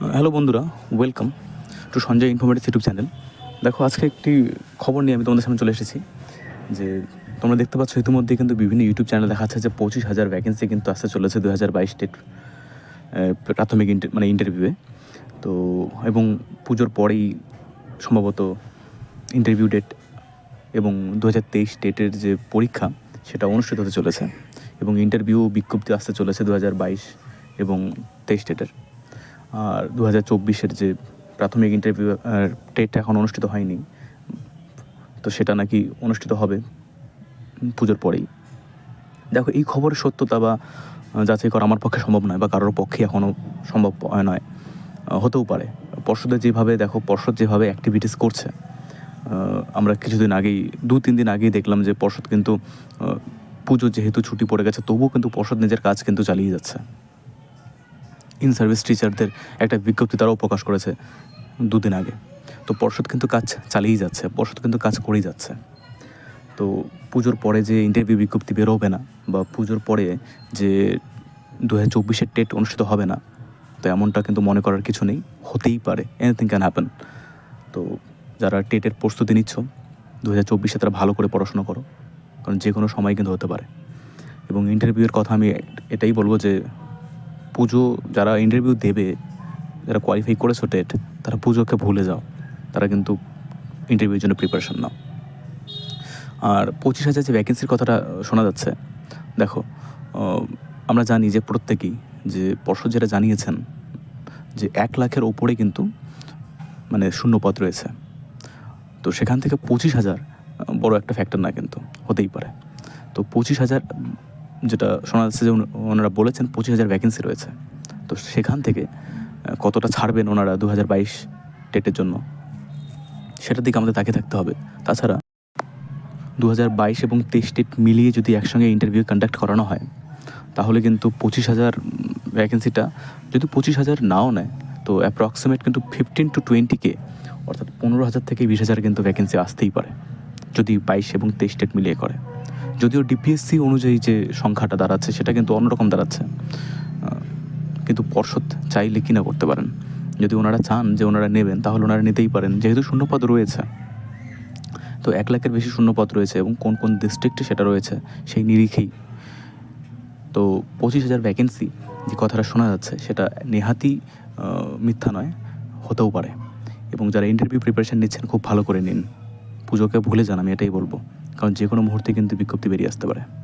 Hello বন্ধুরা welcome to Sanjay informative YouTube channel. দেখো, আজকে একটি খবর নিয়ে আমি তোমাদের সামনে চলে এসেছি, যে তোমরা দেখতে পাচ্ছ ইতিমধ্যে কিন্তু বিভিন্ন ইউটিউব চ্যানেল দেখা যাচ্ছে যে পঁচিশ হাজার ভ্যাকেন্সি কিন্তু আসতে চলেছে দু হাজার বাইশ টেট প্রাথমিক ইন্টার মানে ইন্টারভিউয়ে তো, এবং পুজোর পরেই সম্ভবত ইন্টারভিউ ডেট এবং দু হাজার তেইশ ডেটের যে পরীক্ষা সেটা অনুষ্ঠিত হতে চলেছে। এবং ইন্টারভিউ বিজ্ঞপ্তি আসতে চলেছে দু হাজার বাইশ এবং তেইশ ডেটের আর দু হাজার চব্বিশের যে প্রাথমিক ইন্টারভিউ ডেট এখন অনুষ্ঠিত হয়নি, তো সেটা নাকি অনুষ্ঠিত হবে পুজোর পরেই। দেখো, এই খবরের সত্যতা বা যাচাই করা আমার পক্ষে সম্ভব নয় বা কারোর পক্ষে এখনও সম্ভব নয়। হতেও পারে। পর্ষদের যেভাবে, দেখো, পর্ষদ যেভাবে অ্যাক্টিভিটিস করছে আমরা কিছুদিন আগেই, দু তিন দিন আগেই দেখলাম যে পর্ষদ কিন্তু পুজো যেহেতু ছুটি পড়ে গেছে, তবুও কিন্তু পর্ষদ নিজের কাজ কিন্তু চালিয়ে যাচ্ছে। ইন সার্ভিস টিচারদের একটা বিজ্ঞপ্তি তারাও প্রকাশ করেছে দুদিন আগে। তো পর্ষদ কিন্তু কাজ চালিয়েই যাচ্ছে, পর্ষদ কিন্তু কাজ করেই যাচ্ছে। তো পুজোর পরে যে ইন্টারভিউ বিজ্ঞপ্তি বেরোবে না বা পুজোর পরে যে দু হাজার চব্বিশের টেট অনুষ্ঠিত হবে না, তো এমনটা কিন্তু মনে করার কিছু নেই, হতেই পারে এনিথিং ক্যান হ্যাপেন তো যারা টেটের প্রস্তুতি নিচ্ছ দু হাজার চব্বিশে তারা ভালো করে পড়াশোনা করো, কারণ যে কোনো সময় কিন্তু হতে পারে। এবং ইন্টারভিউয়ের কথা আমি এটাই বলব যে পুজো যারা ইন্টারভিউ দেবে, যারা কোয়ালিফাই করেছ টেট তারা পুজোকে ভুলে যাও। তারা কিন্তু ইন্টারভিউর জন্য প্রিপারেশন নাও। আর পঁচিশ হাজার যে ভ্যাকেন্সির কথাটা শোনা যাচ্ছে, দেখো আমরা জানি যে প্রত্যেকেই, যে পর্ষদ যেটা জানিয়েছেন, যে এক লাখের ওপরে কিন্তু মানে শূন্যপদ রয়েছে। তো সেখান থেকে পঁচিশ হাজার বড় একটা ফ্যাক্টর না কিন্তু, হতেই পারে। তো পঁচিশ হাজার যেটা শোনা যাচ্ছে যে ওনারা বলেছেন পঁচিশ হাজার ভ্যাকেন্সি রয়েছে। তো সেখান থেকে কতটা ছাড়বেন ওনারা দু হাজার বাইশ টেটের জন্য? সেটার দিকে আমাদের তাকিয়ে থাকতে হবে। তাছাড়া দু হাজার বাইশ এবং তেইশ টেট মিলিয়ে যদি একসঙ্গে ইন্টারভিউ কন্ডাক্ট করানো হয়, তাহলে কিন্তু পঁচিশ হাজার ভ্যাকেন্সিটা যদি পঁচিশ হাজার নাও নেয়, তো অ্যাপ্রক্সিমেট কিন্তু ফিফটিন টু টোয়েন্টি কে অর্থাৎ পনেরো হাজার থেকে বিশ হাজার কিন্তু ভ্যাকেন্সি আসতেই পারে, যদি বাইশ এবং তেইশ টেট মিলিয়ে করে। যদিও ডিপিএসসি অনুযায়ী যে সংখ্যাটা দাঁড়াচ্ছে, সেটা কিন্তু অন্যরকম দাঁড়াচ্ছে। কিন্তু পর্ষদ চাইলে কি না করতে পারেন। যদি ওনারা চান যে ওনারা নেবেন, তাহলে ওনারা নিতেই পারেন। যেহেতু শূন্যপদ রয়েছে। তো এক লাখের বেশি শূন্যপদ রয়েছে এবং কোন কোন ডিস্ট্রিক্টে সেটা রয়েছে, সেই নিরিখেই। তো পঁচিশ হাজার ভ্যাকেন্সি যে কথাটা শোনা যাচ্ছে, সেটা নেহাতি মিথ্যা নয়, হতেও পারে। এবং যারা ইন্টারভিউ প্রিপারেশান নিচ্ছেন, খুব ভালো করে নিন। পুজোকে ভুলে যান, আমি এটাই বলব। কারণ যে কোনো মুহূর্তে কিন্তু বিজ্ঞপ্তি বেরিয়ে আসতে পারে।